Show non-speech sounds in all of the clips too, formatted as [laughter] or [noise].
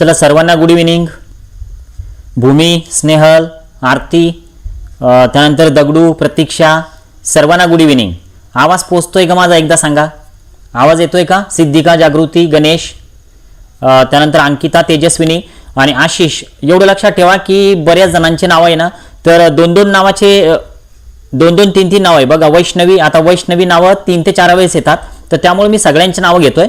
चला सर्वांना good evening Bhumi Snehal Aarti त्यानंतर दगडू प्रतीक्षा सर्वांना गुड इव्हिनिंग आवाज पोचतोय का माझा? एकदा सांगा. आवाज येतोय का? सिद्धिका जागृती गणेश त्यानंतर अंकिता तेजस्विनी आणि आशिष. एवढं लक्षात ठेवा की बऱ्याच जणांचे नावं आहे ना तर दोन दोन नावाचे दोन दोन तीन तीन नावं आहे. बघा वैष्णवी आता वैष्णवी नावं तीन ते चार वेळेस येतात. तर त्यामुळे मी सगळ्यांची नावं घेतोय.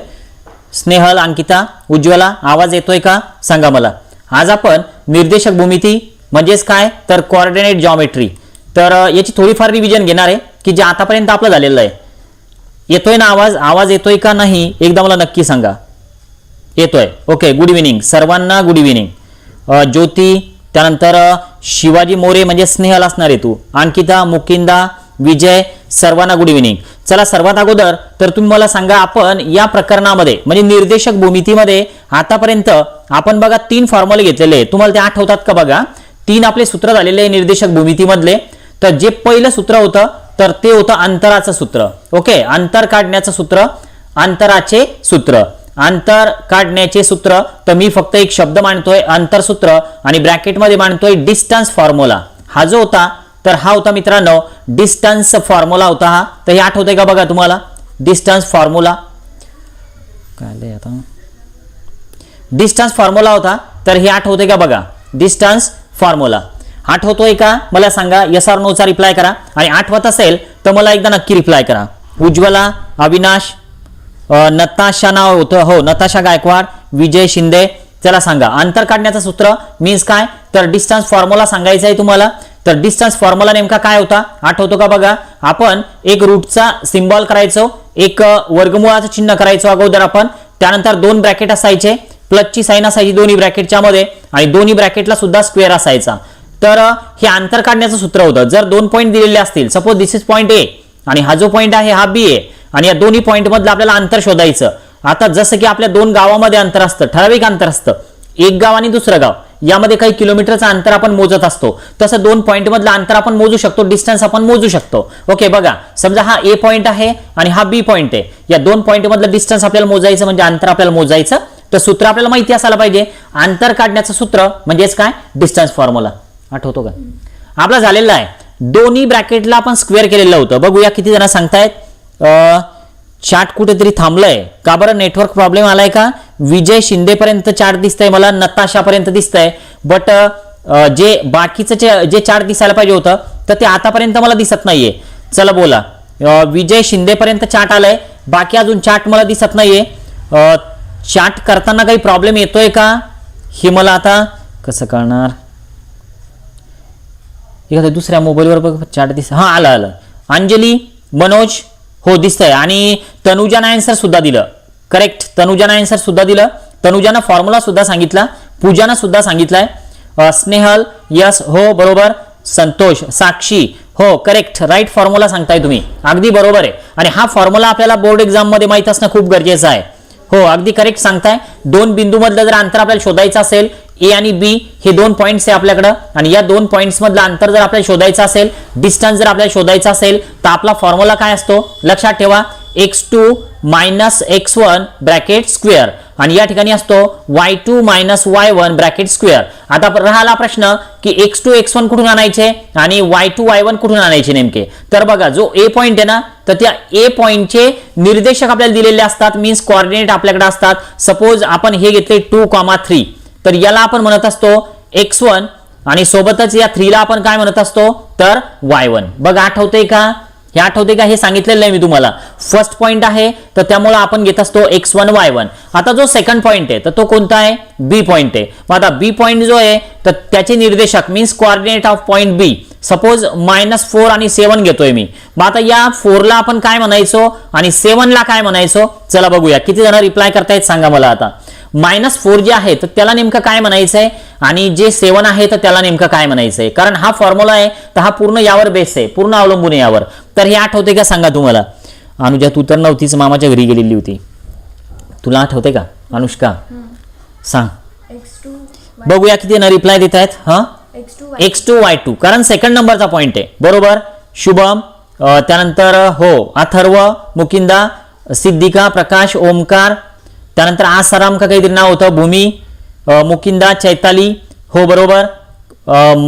स्नेहल अंकिता उज्ज्वला आवाज येतोय का? सांगा मला. आज आपण निर्देशक भूमिती म्हणजेच काय? तर कॉर्डिनेट जॉमेट्री तर याची थोडीफार रिव्हिजन घेणार आहे की जे आतापर्यंत आपलं झालेलं आहे. येतोय ना आवाज? आवाज येतोय का नाही? एकदा मला नक्की सांगा. येतोय. ओके गुड इव्हिनिंग सर्वांना गुड इव्हिनिंग ज्योती त्यानंतर शिवाजी मोरे म्हणजे स्नेहल असणार आहे तू. अंकिता मुकिंदा विजय सर्वांना गुड इव्हिनिंग चला सर्वात अगोदर तर तुम्ही मला सांगा आपण या प्रकरणामध्ये म्हणजे निर्देशक भूमितीमध्ये आतापर्यंत आपण बघा तीन फॉर्म्युले घेतलेले आहे तुम्हाला ते आठवतात का बघा? तीन आपले सूत्र झालेले आहे निर्देशक भूमितीमधले. तर जे पहिलं सूत्र होतं तर ते होतं अंतराचं सूत्र. ओके अंतर काढण्याचं सूत्र अंतराचे सूत्र. अंतर काढण्याचे सूत्र तर मी फक्त एक शब्द मांडतोय अंतरसूत्र आणि ब्रॅकेटमध्ये मांडतोय डिस्टन्स फॉर्म्युला हा जो होता तर हा होता मित्रांनो डिस्टन्स फॉर्म्युला होता हा. तर हे आठवतंय का बघा तुम्हाला? Distance formula. काय आता? डिस्टन्स फॉर्म्युला होता. तर हे आठवतंय का बघा? Distance formula. आठवतोय का? मला सांगा. यस आर नोचा रिप्लाय करा. आणि आठवत असेल तर मला एकदा नक्की रिप्लाय करा. उज्ज्वला अविनाश नताशा नाव होतं. हो नताशा गायकवाड विजय शिंदे. चला सांगा. अंतर काढण्याचं सूत्र मीन्स काय? तर डिस्टन्स फॉर्म्युला सांगायचा आहे तुम्हाला. तर डिस्टन्स फॉर्म्युला नेमका काय होता? आठवतो का बघा? आपण एक रूटचा सिम्बॉल करायचो एक वर्गमुळाचं चिन्ह करायचो अगोदर आपण. त्यानंतर दोन ब्रॅकेट असायचे प्लसची साईन असायची दोन्ही ब्रॅकेटच्या मध्ये आणि दोन्ही ब्रॅकेटला सुद्धा स्क्वेअर असायचा. तर हे अंतर काढण्याचं सूत्र होतं. जर दोन पॉईंट दिलेले असतील suppose this is point A आणि हा जो पॉईंट आहे हा बी ए आणि या दोन्ही पॉईंट मधलं आपल्याला अंतर शोधायचं. आता जसं की आपल्या दोन गावामध्ये अंतर असतं ठराविक अंतर असतं. एक गाव आणि दुसरं गाव. यामध्ये काही किलोमीटरचं अंतर आपण मोजत असतो. तसं दोन पॉईंट मधलं अंतर आपण मोजू शकतो डिस्टन्स आपण मोजू शकतो. ओके बघा. समजा हा ए पॉईंट आहे आणि हा बी पॉईंट आहे. या दोन पॉईंट मधलं डिस्टन्स आपल्याला मोजायचं म्हणजे अंतर आपल्याला मोजायचं. तर सूत्र आपल्याला माहिती असायला पाहिजे. अंतर काढण्याचं सूत्र म्हणजेच काय? Distance formula. आठवतो का? आपला झालेला आहे. दोन्ही ब्रॅकेटला आपण स्क्वेअर केलेलं होतं. बघूया किती जण सांगतायत. चार्ट कुठेतरी थांबलंय. का बरं नेटवर्क प्रॉब्लेम आलाय का? विजय शिंदेपर्यंत चार्ट दिसतंय मला नताशापर्यंत दिसतंय. बट जे बाकीचं जे- जे चार्ट दिसायला पाहिजे होतं तर ते आतापर्यंत मला दिसत नाहीये. चला बोला. विजय शिंदेपर्यंत चार्ट आलाय बाकी अजून चार्ट मला दिसत नाहीये. चार्ट करताना काही प्रॉब्लेम येतोय का? हे मला आता कसं कळणार? एखाद्या दुसऱ्या मोबाईलवर बघ चार्ट दिस हां आलं आलं. अंजली मनोज हो दिसतंय. आणि तनुजानं आन्सर सुद्धा दिलं. करेक्ट तनुजानं आन्सर सुद्धा दिलं. तनुजानं फॉर्म्युला सुद्धा सांगितला. पूजानं सुद्धा सांगितलाय. स्नेहल यस हो बरोबर. संतोष साक्षी हो करेक्ट राईट फॉर्म्युला सांगताय तुम्ही. अगदी बरोबर आहे. आणि हा फॉर्म्युला आपल्याला बोर्ड एक्झाममध्ये माहीत असणं खूप गरजेचं आहे. हो अगदी करेक्ट सांगताय. दोन बिंदूमधलं जर अंतर आपल्याला शोधायचं असेल ए आणि बी हे दोन पॉईंट्स आहे आपल्याकडं. आणि या दोन पॉईंट्स मधलं अंतर जर आपल्याला शोधायचं असेल डिस्टन्स जर आपल्याला शोधायचा असेल तर आपला फॉर्म्युला काय असतो? लक्षात ठेवा x two minus x one bracket square आणि या ठिकाणी असतो y two minus y one bracket square आता राहिला प्रश्न की एक्स टू एक्स वन कुठून आणायचे? आणि वाय टू वाय वन कुठून आणायचे नेमके? तर बघा जो ए पॉईंट आहे ना तर त्या ए पॉईंटचे निर्देशक आपल्याला दिलेले असतात मीन्स कॉर्डिनेट आपल्याकडे असतात. सपोज आपण हे घेतले टू कॉमा थ्री तर याला आपण म्हणत असतो एक्स वन आणि सोबतच या थ्रीला आपण काय म्हणत असतो? तर वाय वन बघा आठवते का? हे आठवते का? हे सांगितलेलं आहे मी तुम्हाला. फर्स्ट पॉईंट आहे तर त्यामुळे आपण घेत असतो एक्स वन वाय वन आता जो सेकंड पॉईंट आहे तर तो कोणता आहे? बी पॉईंट आहे. मग आता बी पॉईंट जो आहे तर त्याचे निर्देशक means coordinate of point B suppose minus four आणि सेवन घेतोय मी. मग आता या फोरला आपण काय म्हणायचो? आणि सेवनला काय म्हणायचो? चला बघूया. किती जण रिप्लाय करतायत सांगा मला आता. मायनस फोर जे आहे तर त्याला नेमकं काय म्हणायचं आहे आणि जे सेवन आहे तर त्याला नेमकं काय म्हणायचं आहे कारण हा फॉर्म्युला आहे तर हा पूर्ण यावर बेस आहे पूर्ण अवलंबून आहे यावर. तर हे आठवते का? सांगा तुम्हाला. अनुजा तू तर नव्हतीच मामाच्या घरी गेलेली होती. तुला आठवते का अनुष्का? सांग. बघूया किती ना रिप्लाय देत आहेत हा? एक्स टू वाय टू कारण सेकंड नंबरचा पॉईंट आहे. बरोबर? शुभम त्यानंतर हो अथर्व मुकिंदा सिद्धिका प्रकाश ओमकार त्यानंतर आसाराम का काहीतरी नाव होतं भूमी मुकिंदा चैताली हो बरोबर.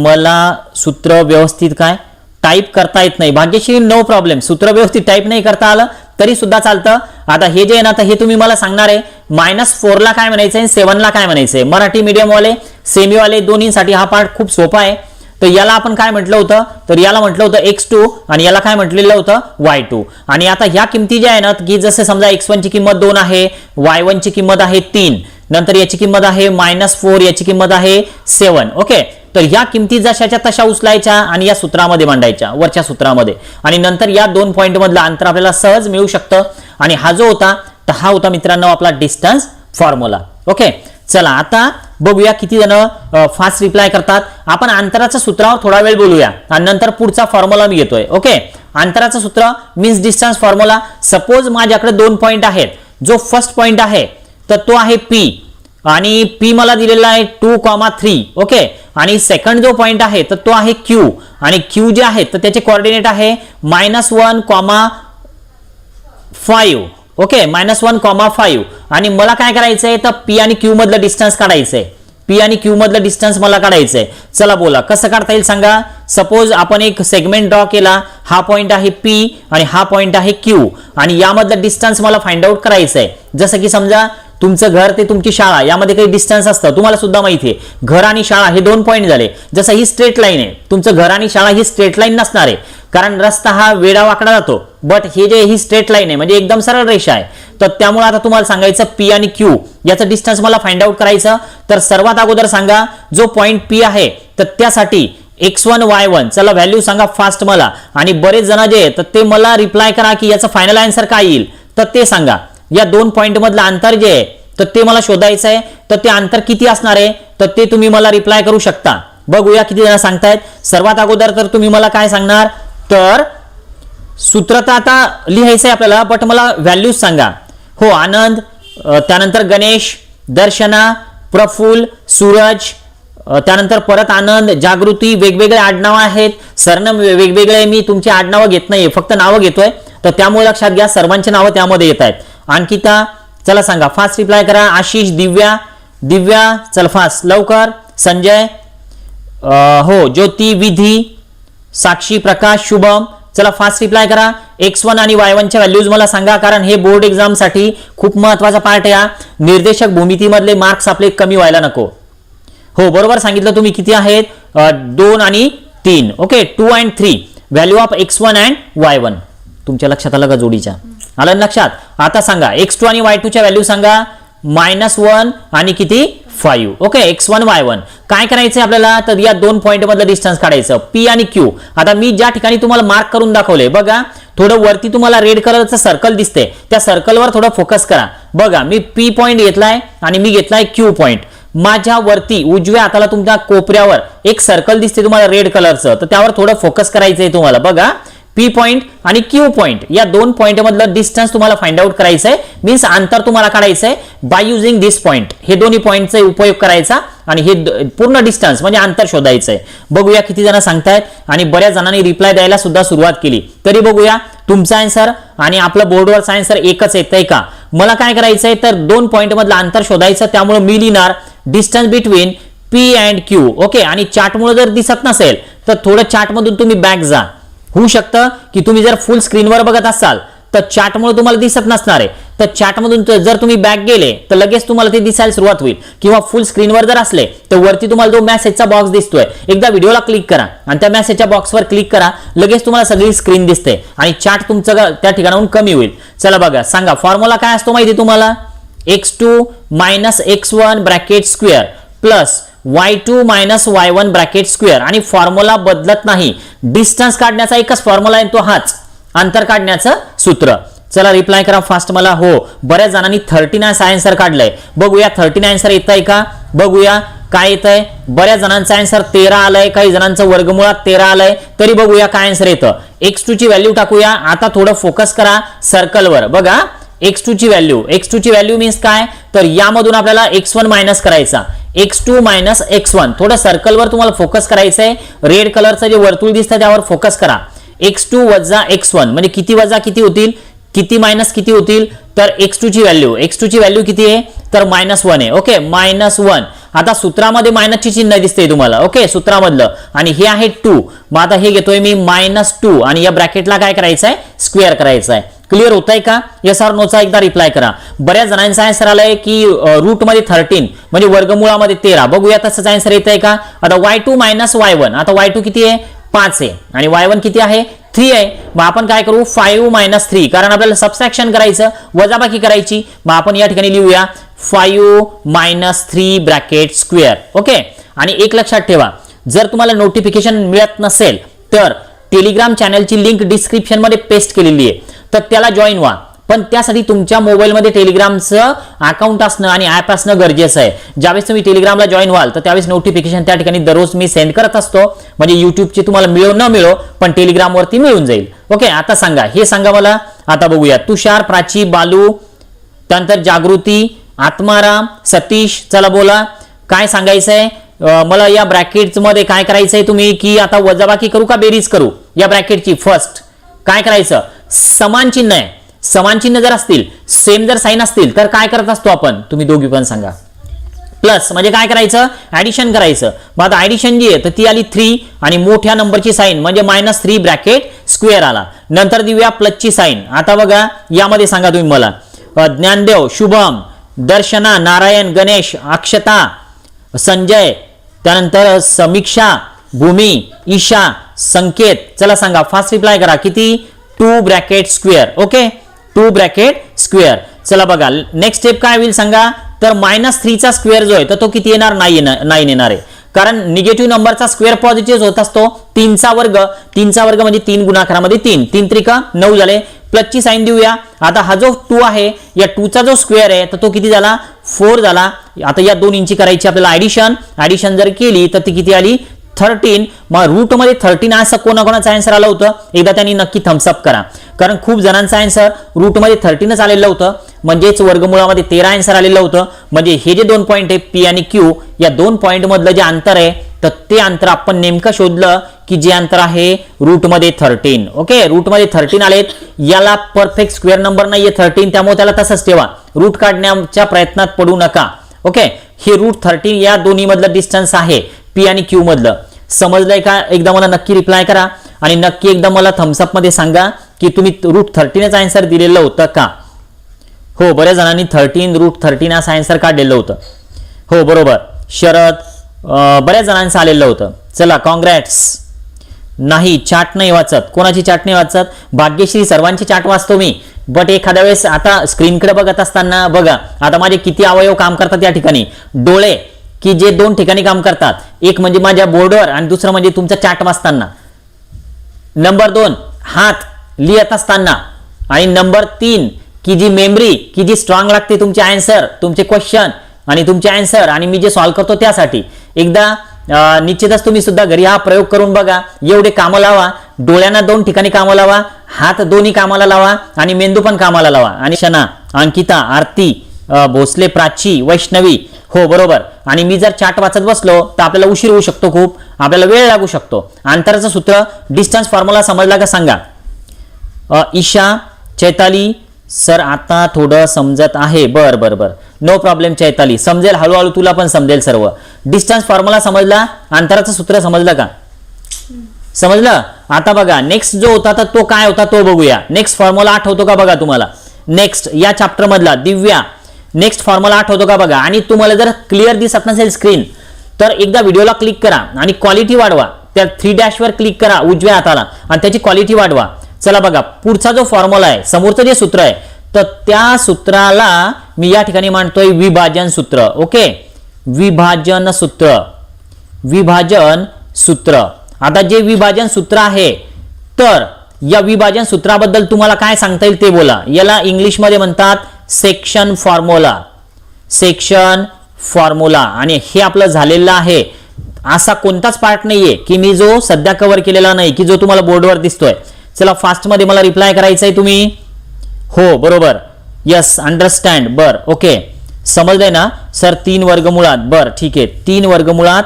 मला सूत्र व्यवस्थित काय? टाईप करता येत नाही. Bhagyashree no problem. सूत्र व्यवस्थित टाईप नाही करता आलं तरी सुद्धा चालतं. आता हे जे आहे ना तर हे तुम्ही मला सांगणार आहे मायनस फोरला काय म्हणायचं आहे सेव्हनला काय म्हणायचं आहे मराठी मीडियमवाले सेमीवाले दोन्हीसाठी हा पार्ट खूप सोपा आहे. तर याला आपण काय म्हटलं होतं? तर याला म्हटलं होतं एक्स टू आणि याला काय म्हटलेलं होतं? वाय टू आणि आता ह्या किमती ज्या आहे ना की जसं समजा एक्स ची किंमत दोन आहे वाय ची किंमत आहे तीन. नंतर याची किंमत आहे मायनस फोर याची किंमत आहे सेवन ओके तर ह्या किमती जशाच्या तशा उचलायच्या आणि या सूत्रामध्ये मांडायच्या वरच्या सूत्रामध्ये. आणि नंतर या दोन पॉईंटमधलं अंतर आपल्याला सहज मिळू शकतं. आणि हा जो होता तर हा होता मित्रांनो आपला डिस्टन्स फॉर्म्युला ओके चला आता बघूया किती जण फास्ट रिप्लाय करतात. आपण अंतराच्या सूत्रावर थोडा वेळ बोलूया. आणि नंतर पुढचा फॉर्म्युला मी घेतोय. ओके? अंतराचं सूत्र मीन्स डिस्टन्स फॉर्म्युला सपोज माझ्याकडे दोन पॉईंट आहेत. जो फर्स्ट पॉईंट आहे तर तो आहे पी आणि पी मला दिलेला आहे टू कॉमा थ्री ओके? आणि सेकंड जो पॉईंट आहे तर तो आहे क्यू आणि क्यू जे आहे तर त्याचे कॉर्डिनेट आहे minus one comma five okay minus one comma five आणि मला काय करायचं आहे तर पी आणि क्यू मधलं डिस्टन्स काढायचं आहे पी आणि क्यू मधलं डिस्टन्स मला काढायचं आहे चला बोला कसं काढता येईल सांगा? सपोज आपण एक सेगमेंट ड्रॉ केला हा पॉईंट आहे पी आणि हा पॉईंट आहे क्यू आणि यामधलं डिस्टन्स मला फाइंड आउट करायचं आहे जसं की समजा तुमचं घर ते तुमची शाळा यामध्ये काही डिस्टन्स असतं तुम्हाला सुद्धा माहिती आहे. घर आणि शाळा हे दोन पॉईंट झाले. जसं ही स्ट्रेट लाईन आहे तुमचं घर आणि शाळा ही स्ट्रेट लाईन नसणार आहे. कारण रस्ता हा वेडा वाकडा जातो. बट हे जे ही स्ट्रेट लाईन आहे म्हणजे एकदम सरळ रेषा आहे तर त्यामुळे आता तुम्हाला सांगायचं पी आणि क्यू याचं डिस्टन्स मला फाइंड आउट करायचं. तर सर्वात अगोदर सांगा जो पॉईंट पी आहे तर त्यासाठी एक्स वन वाय वन चला व्हॅल्यू सांगा फास्ट मला. आणि बरेच जण जे आहे तर ते मला रिप्लाय करा की याचं फायनल आन्सर काय येईल. तर ते सांगा. या दोन पॉईंटमधलं अंतर जे आहे तर ते मला शोधायचं आहे. तर ते अंतर किती असणार आहे? तर ते तुम्ही मला रिप्लाय करू शकता. बघूया किती जण सांगतायत. सर्वात अगोदर तर तुम्ही मला काय सांगणार? तर सूत्र तर आता लिहायचं आहे आपल्याला बट मला व्हॅल्यूज सांगा. हो आनंद त्यानंतर गणेश दर्शना प्रफुल सूरज त्यानंतर परत आनंद जागृती वेगवेगळे आडनावं आहेत. सरनाम वेगवेगळे मी तुमची आडनावं घेत नाहीये फक्त नावं घेतोय. तर त्यामुळे लक्षात घ्या सर्वांची नावं त्यामध्ये येत आहेत अंकिता चला सांगा फास्ट रिप्लाय करा. आशिष दिव्या दिव्या चल फास्ट लवकर. संजय हो ज्योती विधी साक्षी प्रकाश शुभम चला फास्ट रिप्लाय करा. एक्स वन आणि वाय वनच्या व्हॅल्यूज मला सांगा कारण हे बोर्ड एक्झामसाठी खूप महत्त्वाचा पार्ट आहे निर्देशक भूमितीमधले मार्क्स आपले कमी व्हायला नको. हो बरोबर सांगितलं तुम्ही किती आहेत? दोन आणि तीन. Okay two and three value of x one and y one तुमच्या लक्षात आलं का जोडीच्या? आलं लक्षात? आता सांगा एक्स टू आणि वाय टूच्या व्हॅल्यू सांगा. मायनस वन आणि किती? Five okay x one y one काय करायचं आपल्याला? तर या दोन पॉईंट मधलं डिस्टन्स काढायचं. पी आणि क्यू आता मी ज्या ठिकाणी तुम्हाला मार्क करून दाखवले बघा थोडं वरती तुम्हाला रेड कलरचं सर्कल दिसते त्या सर्कलवर थोडं फोकस करा. बघा मी पी पॉईंट घेतलाय आणि मी घेतलाय क्यू पॉईंट माझ्या वरती उजव्या हाताला तुमच्या कोपऱ्यावर एक सर्कल दिसते तुम्हाला रेड कलरचं तर त्यावर थोडं फोकस करायचंय तुम्हाला. बघा पी पॉईंट आणि क्यू पॉईंट या दोन पॉईंटमधलं डिस्टन्स तुम्हाला फाइंड आउट करायचं आहे मीन्स अंतर तुम्हाला काढायचं आहे बाय युझिंग दिस पॉईंट हे दोन्ही पॉईंटचा उपयोग करायचा आणि हे पूर्ण डिस्टन्स म्हणजे अंतर शोधायचं आहे बघूया किती जण सांगतायत आणि बऱ्याच जणांनी रिप्लाय द्यायला सुद्धा सुरुवात केली. तरी बघूया तुमचा आन्सर आणि आपलं बोर्डवरचा आन्सर एकच येतंय का? मला काय करायचंय? तर दोन पॉईंटमधलं अंतर शोधायचं त्यामुळे मी लिहिणार distance between P and Q okay आणि चार्टमुळे जर दिसत नसेल तर थोडं चार्टमधून तुम्ही बॅक जा. होऊ शकतं की तुम्ही जर फुल स्क्रीनवर बघत असाल तर चार्टमुळे तुम्हाला दिसत नसणार आहे. तर चार्टमधून जर तुम्ही बॅक गेले तर लगेच तुम्हाला ते दिसायला सुरुवात होईल. किंवा फुल स्क्रीनवर जर असले तर वरती तुम्हाला जो मेसेजचा बॉक्स दिसतोय. एकदा व्हिडिओला क्लिक करा आणि त्या मेसेजच्या बॉक्सवर क्लिक करा लगेच तुम्हाला सगळी स्क्रीन दिसते आणि चार्ट तुमचं त्या ठिकाणाहून कमी होईल. चला बघा सांगा फॉर्म्युला काय असतो माहिती तुम्हाला? X two minus x one bracket square plus y two minus y one bracket square आणि फॉर्म्युला बदलत नाही. डिस्टन्स काढण्याचा एकच फॉर्म्युला आहे तो हाच. अंतर काढण्याचं सूत्र. चला रिप्लाय करा फास्ट मला. हो बऱ्याच जणांनी थर्टी नाईन आन्सर काढलंय. बघूया थर्टी नाईन आन्सर येत आहे का? बघूया काय येत आहे बऱ्याच जणांचा आन्सर तेरा आलाय काही जणांचं वर्गमुळात तेरा आलंय. तरी बघूया काय आन्सर येतं. एक्स टू ची व्हॅल्यू टाकूया. आता थोडं फोकस करा सर्कलवर बघा एक्स टू ची व्हॅल्यू एक्स टू ची व्हॅल्यू मीन्स काय? तर यामधून आपल्याला एक्स वन मायनस करायचा. X two minus x one थोडं सर्कलवर तुम्हाला फोकस करायचं आहे रेड कलरचं जे वर्तुळ दिसतं त्यावर फोकस करा. एक्स टू वजा एक्स वन म्हणजे किती वजा किती होतील? किती मायनस किती होतील? तर एक्स ची व्हॅल्यू एक्स ची व्हॅल्यू किती आहे? तर मायनस वन आहे. ओके मायनस वन आता सूत्रामध्ये मायनसची चिन्ह दिसते तुम्हाला. ओके सूत्रामधलं. आणि हे आहे टू मग आता हे घेतोय मी मायनस टू आणि या ब्रॅकेटला काय करायचं आहे स्क्वेअर करायचं आहे क्लिअर होत आहे का एस आर नोचा एकदा रिप्लाय करा. बऱ्याच जणांचा आन्सर आलाय की रूटमध्ये थर्टीन म्हणजे वर्गमुळामध्ये तेरा. बघूया तसंच आन्सर येत आहे का? आता y two minus y one आता वाय टू किती आहे? पाच आहे. आणि वाय वन किती आहे? थ्री आहे. मग आपण काय करू? फाईव्ह मायनस थ्री कारण आपल्याला सबस्ट्रॅक्शन करायचं वजाबाकी करायची. मग आपण या ठिकाणी लिहूया. Five minus three bracket square okay आणि एक लक्षात ठेवा. जर तुम्हाला नोटिफिकेशन मिळत नसेल तर टेलिग्राम चॅनलची लिंक डिस्क्रिप्शनमध्ये पेस्ट केलेली आहे. तर त्याला जॉईन व्हा. पण त्यासाठी तुमच्या मोबाईलमध्ये टेलिग्रामचं अकाउंट असणं आणि ऍप असणं गरजेचं आहे. ज्यावेळेस तुम्ही टेलिग्रामला जॉईन व्हाल तर त्यावेळेस नोटिफिकेशन त्या ठिकाणी दररोज मी सेंड करत असतो. म्हणजे युट्यूबची तुम्हाला मिळो न मिळो पण टेलिग्रामवरती मिळून जाईल. ओके आता सांगा. हे सांगा मला. आता बघूया. तुषार प्राची बालू त्यानंतर जागृती आत्माराम सतीश चला बोला. काय सांगायचं आहे मला या ब्रॅकेटमध्ये काय करायचंय तुम्ही? की आता वजाबाकी करू का बेरीज करू? या ब्रॅकेटची फर्स्ट काय करायचं? समान चिन्ह आहे. समान चिन्ह जर असतील सेम जर साईन असतील तर काय करत असतो आपण? तुम्ही दोघी पण सांगा. प्लस म्हणजे काय करायचं? ऍडिशन करायचं. मग आता ऍडिशन जी आहे तर ती आली थ्री आणि मोठ्या नंबरची साईन म्हणजे मायनस थ्री ब्रॅकेट स्क्वेअर आला. नंतर देऊया प्लसची साईन आता बघा यामध्ये सांगा तुम्ही मला. ज्ञानदेव शुभम दर्शना नारायण गणेश अक्षता संजय त्यानंतर समीक्षा भूमी ईशा संकेत. चला सांगा फास्ट रिप्लाय करा. किती? Two bracket square okay two bracket square. चला बघा नेक्स्ट स्टेप काय होईल सांगा? तर मायनस थ्रीचा स्क्वेअर जो आहे तर तो किती येणार? नाही येणार नाही येणार आहे. कारण निगेटिव्ह नंबरचा स्क्वेअर पॉझिटिव्ह होत असतो तीनचा वर्ग. तीनचा वर्ग म्हणजे तीन गुणाकारामध्ये तीन. तीन त्रिका नऊ झाले. प्लसची साईन देऊया. आता हा जो टू आहे या टूचा जो स्क्वेअर आहे तर तो किती झाला? फोर झाला. आता या दोन इंची करायची आपल्याला ऍडिशन ऍडिशन जर केली तर ती किती आली? थर्टीन मग रूटमध्ये थर्टीन असं कोणाकोणाचं आन्सर आलं होतं? एकदा त्यांनी नक्की थम्सअप करा. कारण खूप जणांचं आन्सर रूटमध्ये थर्टीनच आलेलं होतं. म्हणजेच वर्गमुळामध्ये तेरा आन्सर आलेलं होतं. म्हणजे हे जे दोन पॉईंट आहे पी आणि क्यू या दोन पॉईंट मधलं जे अंतर आहे तर ते अंतर आपण नेमकं शोधलं की जे अंतर आहे रूटमध्ये थर्टीन ओके रूटमध्ये थर्टीन आलेत. याला परफेक्ट स्क्वेअर नंबर नाहीये थर्टीन त्यामुळे त्याला तसंच ठेवा. रूट काढण्याच्या प्रयत्नात पडू नका. ओके हे रूट थर्टीन या दोन्ही मधलं डिस्टन्स आहे. पी आणि क्यू मधलं. समजलंय का? एकदा मला नक्की रिप्लाय करा. आणि नक्की एकदा मला थम्सअपमध्ये सांगा की तुम्ही रूट थर्टीनच आन्सर दिलेलं होतं का? हो बऱ्याच जणांनी थर्टीन रूट थर्टीन असं आन्सर काढलेलं होतं. हो बरोबर. शरद बऱ्याच जणांचं आलेलं होतं. चला कॉंग्रॅट्स नाही चाट नाही वाचत. कोणाची चाट नाही वाचत? भाग्यश्री सर्वांची चाट वाचतो मी. बट एखाद्या वेळेस आता स्क्रीनकडे बघत असताना बघा आता माझे किती अवयव काम करतात या ठिकाणी? डोळे की जे दोन ठिकाणी काम करतात. एक म्हणजे माझ्या बोर्डवर आणि दुसरं म्हणजे तुमचा चार्ट वाचताना. नंबर दोन हात लिहित असताना. आणि नंबर तीन की जी मेमरी की जी स्ट्रॉंग लागते तुमचे आन्सर तुमचे क्वेश्चन आणि तुमचे आन्सर आणि मी जे सॉल्व करतो त्यासाठी. एकदा निश्चितच तुम्ही सुद्धा घरी हा प्रयोग करून बघा. एवढे कामं लावा. डोळ्यांना दोन ठिकाणी कामं लावा. हात दोन्ही कामाला लावा आणि मेंदू पण कामाला लावा. आणि शना अंकिता आरती भोसले प्राची वैष्णवी हो बरोबर. आणि मी जर चार्ट वाचत बसलो तर आपल्याला उशीर होऊ शकतो खूप. आपल्याला वेळ लागू शकतो. अंतराचं सूत्र डिस्टन्स फॉर्म्युला समजला का सांगा. ईशा चैताली सर आता थोडं समजत आहे. बर बर बर. No problem Chaitali. समजेल हळूहळू तुला पण समजेल सर्व. डिस्टन्स फॉर्म्युला समजला? अंतराचं सूत्र समजलं का? समजलं? आता बघा नेक्स्ट जो होता तर तो काय होता तो बघूया. नेक्स्ट फॉर्म्युला आठवतो का बघा तुम्हाला? नेक्स्ट या चॅप्टरमधला दिव्या. नेक्स्ट फॉर्म्युला आठवतो का बघा? आणि तुम्हाला जर क्लिअर दिसत नसेल स्क्रीन तर एकदा व्हिडिओला क्लिक करा आणि क्वालिटी वाढवा. त्या थ्री डॅशवर क्लिक करा उजव्या हाताला आणि त्याची क्वालिटी वाढवा. चला बघा पुढचा जो फॉर्म्युला आहे समोरचं जे सूत्र आहे तर त्या सूत्राला मी या ठिकाणी मांडतोय विभाजन सूत्र. ओके? विभाजन सूत्र. विभाजन सूत्र. आता जे विभाजन सूत्र आहे तर या विभाजन सूत्राबद्दल तुम्हाला काय सांगता येईल ते बोला. याला इंग्लिशमध्ये म्हणतात सेक्शन फॉर्म्युला सेक्शन फॉर्म्युला आणि हे आपलं झालेलं आहे. असा कोणताच पार्ट नाहीये की मी जो सध्या कव्हर केलेला नाही की जो तुम्हाला बोर्डवर दिसतोय. चला फास्टमध्ये मला रिप्लाय करायचा आहे तुम्ही? हो बरोबर. यस अंडरस्टँड बर ओके समजलंय ना? सर तीन वर्गमुळात. बर ठीक आहे. तीन वर्गमुळात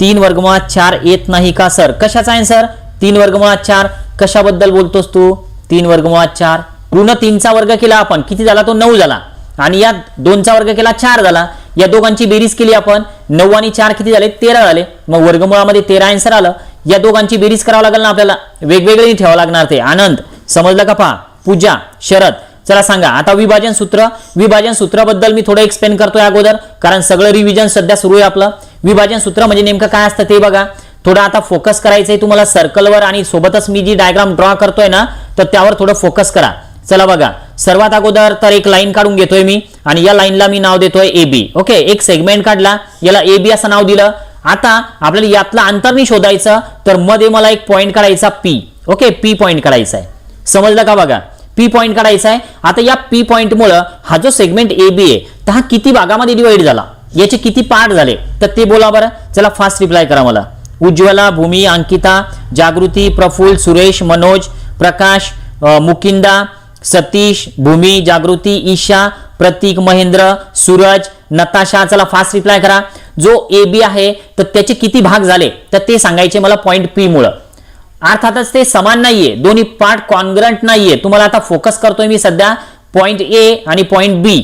तीन वर्गमुळात चार येत नाही का सर कशाचा आहे सर तीन वर्गमुळात चार. कशाबद्दल बोलतोस तू? तीन वर्गमुळात चार. ऋण तीनचा वर्ग केला आपण. किती झाला? तो नऊ झाला. आणि या दोनचा वर्ग केला चार झाला. या दोघांची बेरीज केली आपण. नऊ आणि चार किती झाले? तेरा झाले. मग वर्गमुळामध्ये तेरा आन्सर आलं. या दोघांची बेरीज करावं लागेल ना आपल्याला? वेगवेगळे ठेवावं लागणार ते. आनंद समजलं का पहा? पूजा शरद. चला सांगा. आता विभाजन सूत्र. विभाजन सूत्राबद्दल मी थोडं एक्सप्लेन करतोय अगोदर. कारण सगळं रिव्हिजन सध्या सुरू आहे आपलं. विभाजन सूत्र म्हणजे नेमकं काय असतं ते बघा. थोडं आता फोकस करायचंय तुम्हाला सर्कलवर आणि सोबतच मी जी डायग्राम ड्रॉ करतोय ना तर त्यावर थोडं फोकस करा. चला बघा. सर्वात अगोदर तर एक लाईन काढून घेतोय मी आणि या लाईनला मी नाव देतोय ए बी ओके एक सेगमेंट काढला. याला ए बी असं नाव दिलं. आता आपल्याला यातलं अंतरनी शोधायचं तर मध्ये मला एक पॉईंट काढायचा पी ओके पी पॉईंट काढायचा आहे. समजलं का बघा? पी पॉईंट काढायचा आहे. आता या पी पॉईंटमुळं हा जो सेगमेंट ए बी आहे तर हा किती भागामध्ये डिवाइड झाला? याचे किती पार्ट झाले? तर ते बोला बरं. चला फास्ट रिप्लाय करा मला. उज्ज्वला भूमी अंकिता जागृती प्रफुल्ल सुरेश मनोज प्रकाश मुकिंदा सतीश भूमी जागृती ईशा प्रतीक महेंद्र सूरज नताशा चला फास्ट रिप्लाय करा. जो ए बी आहे तर त्याचे किती भाग झाले? तर ते सांगायचे मला पॉईंट पी मुळे. अर्थातच ते समान नाहीये. दोन्ही पार्ट कॉन्ग्रंट नाहीये. तुम्हाला आता फोकस करतोय मी सध्या. पॉईंट ए आणि point B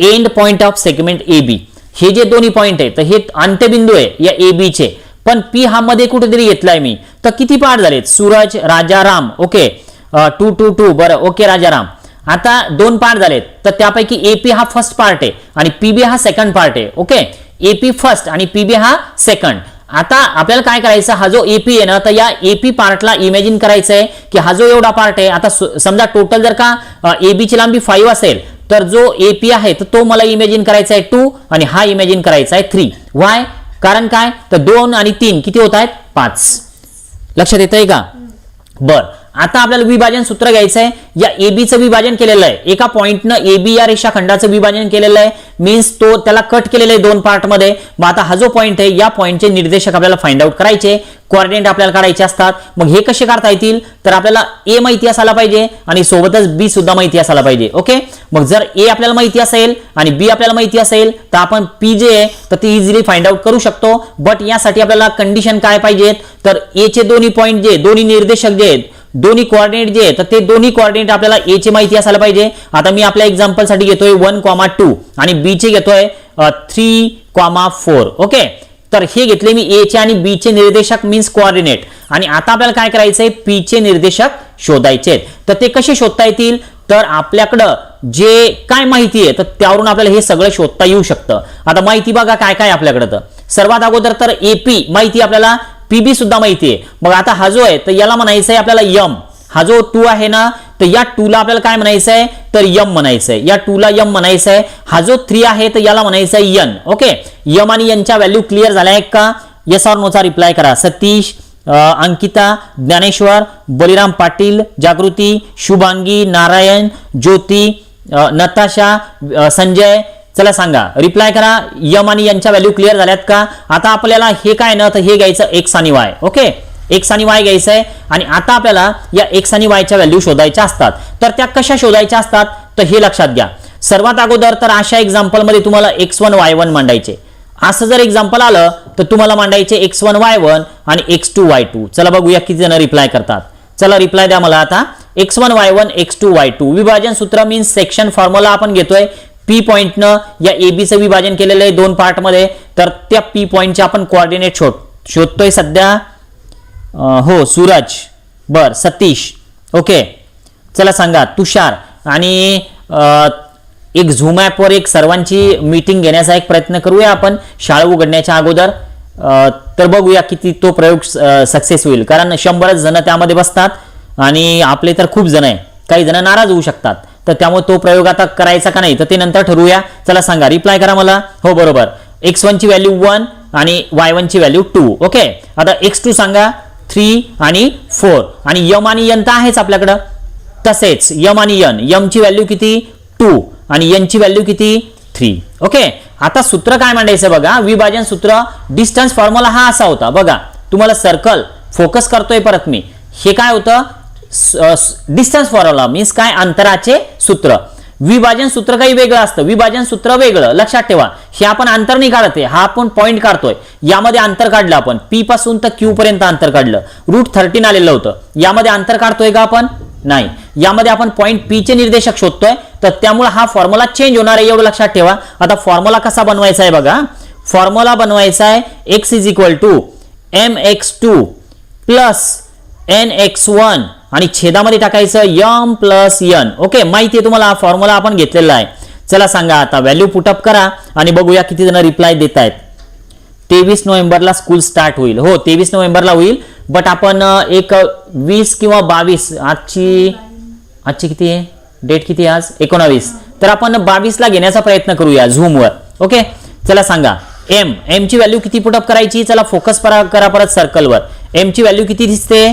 end point of segment A B हे जे दोन्ही पॉईंट आहे तर हे अंत्यबिंदू आहे या ए बी चे. पण पी हा मध्ये कुठेतरी घेतलाय मी. तर किती पार्ट झालेत? Suraj Rajaram okay two two two बरं ओके राजाराम. आता दोन पार्ट झालेत. तर त्यापैकी एपी हा फर्स्ट पार्ट आहे आणि पीबी हा सेकंड पार्ट आहे ओके? एपी फर्स्ट आणि पीबी हा सेकंड आता आपल्याला काय करायचं? हा जो एपी आहे ना तर या एपी पार्टला इमॅजिन करायचं आहे की हा जो एवढा पार्ट आहे आता समजा टोटल जर का एबीची लांबी फाईव्ह असेल तर जो एपी आहे तर तो मला इमॅजिन करायचा आहे टू आणि हा इमॅजिन करायचा आहे थ्री वाय कारण काय? तर दोन आणि तीन किती होत आहेत? पाच. लक्षात येतंय का? बर. आता आपल्याला विभाजन सूत्र घ्यायचं आहे. या एबीचं विभाजन केलेलं आहे. एका पॉईंटनं एबी या रेषाखंडाचं विभाजन केलेलं आहे. मीन्स तो त्याला कट केलेलं आहे दोन पार्टमध्ये मग आता हा जो पॉईंट आहे या पॉईंटचे निर्देशक आपल्याला फाइंड आउट करायचे. कॉर्डिनेट आपल्याला काढायचे असतात. मग हे कसे काढता येतील? तर आपल्याला ए माहिती असायला पाहिजे आणि सोबतच बी सुद्धा माहिती असायला पाहिजे. ओके मग जर ए आपल्याला माहिती असेल आणि बी आपल्याला माहिती असेल तर आपण पी जे आहे तर ते इझिली फाइंड आउट करू शकतो. बट यासाठी आपल्याला कंडिशन काय पाहिजेत? तर ए चे दोन्ही पॉईंट जे दोन्ही निर्देशक जे आहेत दोन्ही कॉर्डिनेट जे आहे तर ते दोन्ही कॉर्डिनेट आपल्याला ए ची माहिती असायला पाहिजे. आता मी आपल्या एक्झाम्पलसाठी घेतोय वन कॉमा टू आणि बी चे घेतोय थ्री कॉमा फोर ओके तर हे घेतले मी ए चे आणि बी चे निर्देशक मीन्स कोऑर्डिनेट आणि आता आपल्याला काय करायचंय? पी चे निर्देशक शोधायचे आहेत. तर ते कसे शोधता येतील? तर आपल्याकडं जे काय माहिती आहे तर त्यावरून आपल्याला हे सगळं शोधता येऊ शकतं. आता माहिती बघा काय काय आपल्याकडं तर. सर्वात अगोदर तर एपी माहिती आपल्याला पीबी सुद्धा माहिती आहे मग आता हा जो आहे तर याला म्हणायचं आहे आपल्याला यम. हा जो टू आहे ना तर या टूला आपल्याला काय म्हणायचं आहे? तर यम म्हणायचं आहे. या टूला यम म्हणायचं आहे. हा जो थ्री आहे तर याला म्हणायचं आहे यन. ओके यम आणि यनच्या व्हॅल्यू क्लिअर झाल्या आहेत का? येस ऑर नोचा रिप्लाय करा. सतीश अंकिता ज्ञानेश्वर बलिराम पाटील जागृती शुभांगी नारायण ज्योती नताशा संजय चला सांगा रिप्लाय करा. यम आणि यांच्या व्हॅल्यू क्लिअर झाल्यात का? आता आपल्याला हे काय ना? तर हे घ्यायचं एक्स आणि वाय ओके एक्स आणि वाय घ्यायचं आहे आणि आता आपल्याला या एक्स आणि वायच्या व्हॅल्यू शोधायच्या असतात. तर त्या कशा शोधायच्या असतात? तर हे लक्षात घ्या. सर्वात अगोदर तर अशा एक्झाम्पलमध्ये तुम्हाला एक्स वन वाय वन मांडायचे. असं जर एक्झाम्पल आलं तर तुम्हाला मांडायचे एक्स वन वाय वन आणि एक्स टू वाय टू चला बघूया किती जण रिप्लाय करतात. चला रिप्लाय द्या मला आता. X one y one x two y two विभाजन सूत्र मीन्स सेक्शन फॉर्म्युला आपण घेतोय. पी पॉईंटनं या एबीचं विभाजन केलेलं आहे दोन पार्टमध्ये तर त्या पी पॉईंटचे आपण कॉर्डिनेट शोध शोधतोय सध्या. हो सूरज. बर सतीश. ओके. चला सांगा तुषार. आणि एक झूम ॲपवर एक सर्वांची मीटिंग घेण्याचा एक प्रयत्न करूया आपण शाळा उघडण्याच्या अगोदर. तर बघूया किती तो प्रयोग सक्सेस होईल. कारण शंभरच जण त्यामध्ये बसतात आणि आपले तर खूप जण आहे. काही जण नाराज होऊ शकतात. तर त्यामुळे तो प्रयोग आता करायचा का नाही तर ते नंतर ठरवूया. चला सांगा रिप्लाय करा मला. हो बरोबर. एक्स वनची व्हॅल्यू वन आणि वाय वनची व्हॅल्यू टू ओके आता एक्स टू सांगा थ्री आणि फोर आणि यम आणि यन तर आहेच आपल्याकडं. तसेच यम आणि यन. यमची व्हॅल्यू किती? टू आणि यनची व्हॅल्यू किती? थ्री ओके आता सूत्र काय मांडायचं बघा. विभाजन सूत्र डिस्टन्स फॉर्म्युला हा असा होता. बघा तुम्हाला सर्कल फोकस करतोय परत मी. हे काय होतं? डिस्टन्स फॉर्म्युला मीन्स काय? अंतराचे सूत्र. विभाजन सूत्र काही वेगळं असतं. विभाजन सूत्र वेगळं. लक्षात ठेवा. हे आपण अंतर नाही काढत आहे हा आपण पॉईंट काढतोय. यामध्ये अंतर काढलं आपण. पी पासून तर क्यू पर्यंत अंतर काढलं. रूट थर्टीन आलेलं होतं. यामध्ये अंतर काढतोय का आपण? नाही. यामध्ये आपण पॉईंट पी चे निर्देशक शोधतोय. तर त्यामुळे हा फॉर्म्युला चेंज होणार आहे एवढं लक्षात ठेवा. आता फॉर्म्युला कसा बनवायचा आहे बघा. फॉर्म्युला बनवायचा आहे x is equal to M x two plus N x one आणि छेदामध्ये टाकायचं यम प्लस यन. ओके माहिती आहे तुम्हाला फॉर्म्युला आपण घेतलेला आहे. चला सांगा आता व्हॅल्यू पुटअप करा आणि बघूया किती जण रिप्लाय देत आहेत तेवीस नोव्हेंबरला स्कूल स्टार्ट होईल. हो तेवीस नोव्हेंबरला होईल बट आपण एक वीस किंवा बावीस आजची आजची किती आहे? डेट किती आहे आज? एकोणावीस. तर आपण बावीसला घेण्याचा प्रयत्न करूया झूमवर ओके चला सांगा. एम एमची व्हॅल्यू किती पुटअप करायची? चला फोकस करा करा परत सर्कलवर एमची व्हॅल्यू किती दिसते?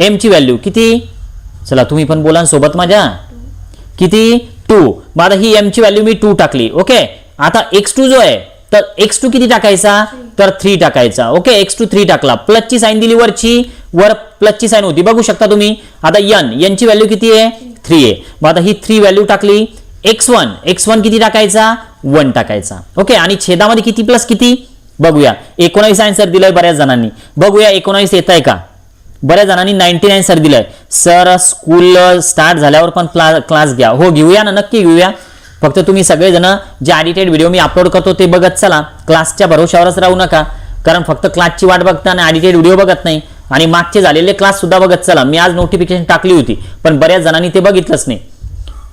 एम ची व्हॅल्यू किती? चला तुम्ही पण बोला सोबत माझ्या. किती? टू मग आता ही एम ची व्हॅल्यू मी टू टाकली ओके आता एक्स टू जो आहे तर एक्स टू किती टाकायचा? तर थ्री टाकायचा ओके एक्स टू थ्री टाकला. प्लसची साईन दिली वरची वर प्लसची साईन होती. बघू शकता तुम्ही. आता यन यन ची व्हॅल्यू किती आहे? थ्री आहे. मग आता ही थ्री व्हॅल्यू टाकली. एक्स वन एक्स वन किती टाकायचा? वन टाकायचा ओके आणि छेदामध्ये किती प्लस किती? बघूया. एकोणावीस आन्सर दिलंय बऱ्याच जणांनी. बघूया एकोणावीस येत आहे का? बऱ्याच जणांनी नाईन्टी नाईन सर दिलंय. सर स्कूल स्टार्ट झाल्यावर पण क्लास घ्या. हो घेऊया ना नक्की घेऊया. फक्त तुम्ही सगळेजण जे एडिटेड व्हिडिओ मी अपलोड करतो ते बघत चला. क्लासच्या भरोशावरच राहू नका. कारण फक्त क्लासची वाट बघता आणि एडिटेड व्हिडिओ बघत नाही. आणि मागचे झालेले क्लास सुद्धा बघत चला. मी आज नोटिफिकेशन टाकली होती पण बऱ्याच जणांनी ते बघितलंच नाही.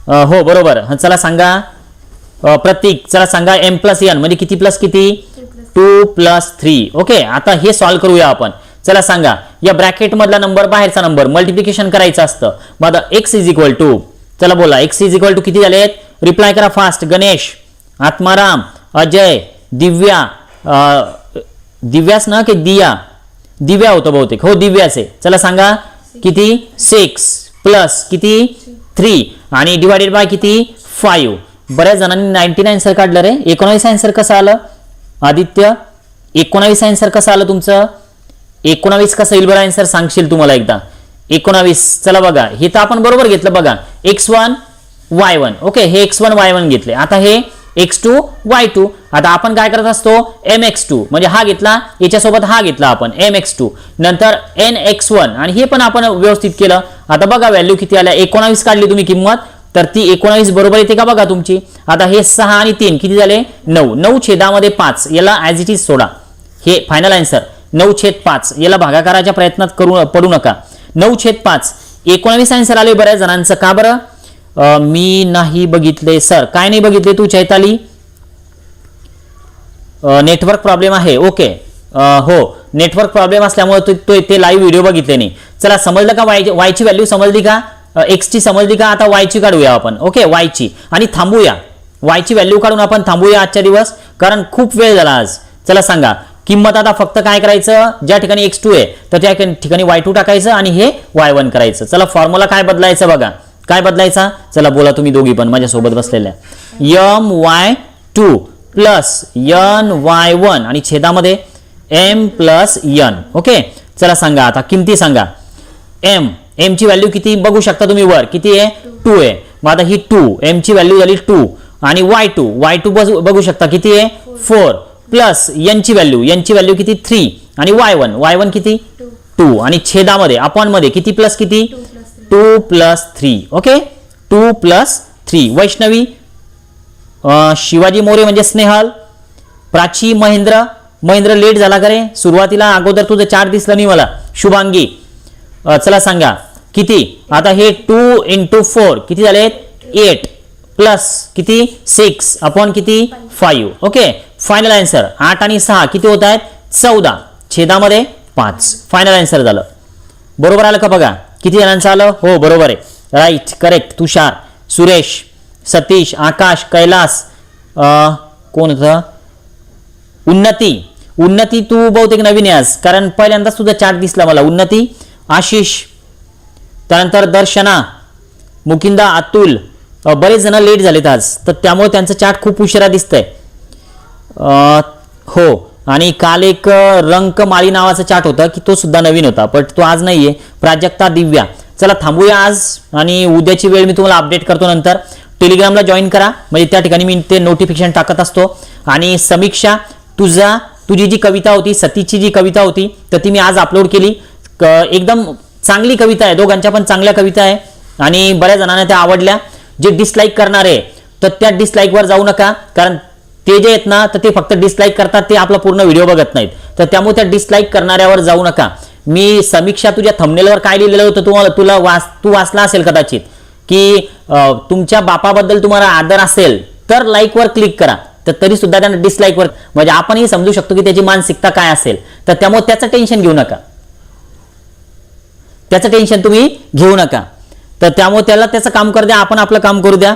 हो बरोबर. चला सांगा. प्रतीक चला सांगा एम प्लस एन म्हणजे किती प्लस किती? टू प्लस थ्री ओके आता हे सॉल्व्ह करूया आपण. चला सांगा या ब्रॅकेट मधला नंबर बाहेरचा नंबर मल्टिप्लिकेशन करायचं असतं. मग एक्स इज इक्वल टू चला बोला एक्स इज इक्वल टू किती झालेत रिप्लाय करा फास्ट गणेश आत्माराम अजय दिव्या दिव्यास ना की दिया? दिव्या होतं बहुतेक. हो दिव्यास आहे चला सांगा किती? सिक्स प्लस किती? थ्री आणि डिवायडेड बाय किती? फाईव्ह बऱ्याच जणांनी नाईन्टी नाईन सर काढलं रे. एकोणावीस आन्सर कसं आलं? आदित्य एकोणावीस आन्सर कसं आलं तुमचं? एकोणावीस कसं येईल बरं? आन्सर सांगशील तुम्हाला एकदा. एकोणावीस. चला बघा. हे तर आपण बरोबर घेतलं बघा. X one y one okay हे एक्स वन वाय वन घेतले. आता हे एक्स टू वाय टू आता आपण काय करत असतो? एम एक्स टू म्हणजे हा घेतला याच्यासोबत हा घेतला आपण एम एक्स टू नंतर एन एक्स वन आणि हे पण आपण व्यवस्थित केलं. आता बघा व्हॅल्यू किती आल्या? एकोणावीस काढली तुम्ही किंमत. तर ती एकोणावीस बरोबर येते का बघा तुमची? आता हे सहा आणि तीन किती झाले? नऊ. नऊ छेदामध्ये पाच. याला ॲज इट इज सोडा. हे फायनल आन्सर नऊ छेद पाच. याला भागाकाराच्या प्रयत्नात करू पडू नका. नऊ छेद पाच. एकोणावीस आन्सर आले बऱ्याच जणांचं का बरं? मी नाही बघितले सर. काय नाही बघितले तू चैताली? नेटवर्क प्रॉब्लेम आहे. ओके. हो. नेटवर्क प्रॉब्लेम असल्यामुळे तू तो ते लाईव्ह व्हिडिओ बघितले नाही. चला समजलं का वाय वायची व्हॅल्यू समजली का? एक्सची समजली का? आता वायची काढूया आपण. ओके वायची आणि थांबूया. वायची व्हॅल्यू काढून आपण थांबूया आजच्या दिवस कारण खूप वेळ झाला आज. चला सांगा. किंमत आता फक्त काय करायचं? ज्या ठिकाणी एक्स टू आहे तर त्या ठिकाणी वाय टू टाकायचं आणि हे वाय वन करायचं. चला फॉर्म्युला काय बदलायचं बघा. काय बदलायचा? चला बोला तुम्ही दोघी पण माझ्यासोबत बसलेल्या m y two plus n y one आणि छेदामध्ये एम प्लस यन ओके चला सांगा आता किमती सांगा. एम एम ची व्हॅल्यू किती? बघू शकता तुम्ही वर. किती आहे? टू आहे. मग आता ही टू एम ची व्हॅल्यू झाली टू आणि वाय टू वाय टू बघू शकता किती आहे? फोर प्लस एन ची व्हॅल्यू एन ची व्हॅल्यू किती? थ्री. आणि वाय वन वाय वन किती? टू. आणि छेदामध्ये अपॉनमध्ये किती प्लस किती? Two plus three. Okay? Two plus three. Vaishnavi Shivaji More म्हणजे स्नेहल प्राची महेंद्र. महेंद्र लेट झाला का रे? सुरुवातीला अगोदर तुझं चार दिसलं नाही मला. शुभांगी. चला सांगा. किती? आता हे टू इंटू फोर किती झालेत? एट. प्लस किती? सिक्स. अपॉन किती? फाईव्ह. ओके? फायनल आन्सर आठ आणि सहा किती होत आहेत? चौदा. छेदामध्ये पाच. फायनल आन्सर झालं. बरोबर आलं का बघा? किती जणांचं आलं? हो बरोबर आहे. राईट करेक्ट तुषार सुरेश सतीश आकाश कैलास अं, कोण होतं? उन्नती. उन्नती तू बहुतेक नवीन आहेस कारण पहिल्यांदाच तुझा चार्ट दिसला मला. उन्नती आशिष त्यानंतर दर्शना मुकिंदा अतुल. बरेच जण लेट झालेत आज. तर त्यामुळे त्यांचं चार्ट खूप उशिरा दिसतंय. हो. आणि काल एक रंकमाळी माळी नावाचा चार्ट होता की तो सुद्धा नवीन होता बट तो आज नाही आहे प्राजक्ता दिव्या. चला थांबूया आज आणि उद्याची वेळ मी तुम्हाला अपडेट करतो नंतर. टेलिग्रामला जॉईन करा. म्हणजे त्या ठिकाणी मी ते नोटिफिकेशन टाकत असतो. आणि समीक्षा तुझा तुझी जी कविता होती सतीची जी कविता होती तर ती मी आज अपलोड केली. एकदम चांगली कविता आहे. दोघांच्या पण चांगल्या कविता आहे. आणि बऱ्याच जणांना त्या आवडल्या. जे डिसलाईक करणारे तर त्या डिसलाईकवर जाऊ नका. कारण ते जे आहेत ना तर ते फक्त डिसलाईक करतात ते आपला पूर्ण व्हिडिओ बघत नाहीत. तर त्यामुळे त्या डिसलाईक करणाऱ्यावर जाऊ नका. मी समीक्षा तुझ्या थंबनेलवर काय लिहिलेलं होतं तुम्हाला तुला वाच तू वाचला असेल कदाचित की तुमच्या बापाबद्दल तुम्हाला आदर असेल तर लाईकवर क्लिक करा. तर तरी सुद्धा त्यांना डिसलाईकवर म्हणजे आपणही समजू शकतो की त्याची मानसिकता काय असेल. तर त्यामुळे त्याचं टेन्शन घेऊ नका. त्याचं टेन्शन तुम्ही घेऊ नका. तर त्यामुळे त्याला त्याचं काम करू द्या आपण आपलं काम करू द्या.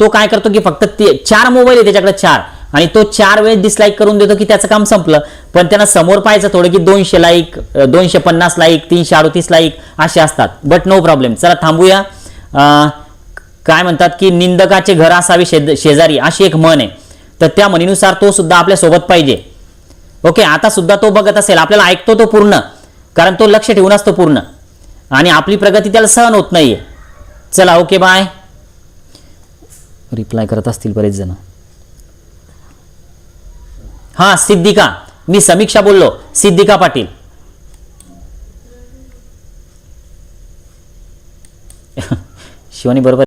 तो काय करतो की फक्त ते चार मोबाईल आहे त्याच्याकडे चार. आणि तो चार वेळेस डिसलाईक करून देतो की त्याचं काम संपलं. पण त्यांना समोर पाहायचं थोडं की दोनशे लाईक दोनशे पन्नास लाईक तीनशे अडतीस लाईक असे असतात. बट नो प्रॉब्लेम चला थांबूया. अं, काय म्हणतात की निंदकाचे घर असावे शेज शेजारी अशी एक म्हण आहे. तर त्या म्हणीनुसार तो सुद्धा आपल्यासोबत पाहिजे. ओके आता सुद्धा तो बघत असेल. आपल्याला ऐकतो तो पूर्ण. कारण तो लक्ष ठेवून असतो पूर्ण. आणि आपली प्रगती त्याला सहन होत नाहीये. चला ओके बाय रिप्लाय करत असतील बरेच जण. हा सिद्धिका मी समीक्षा बोललो. सिद्धिका पाटील. [laughs] शिवानी बरोबर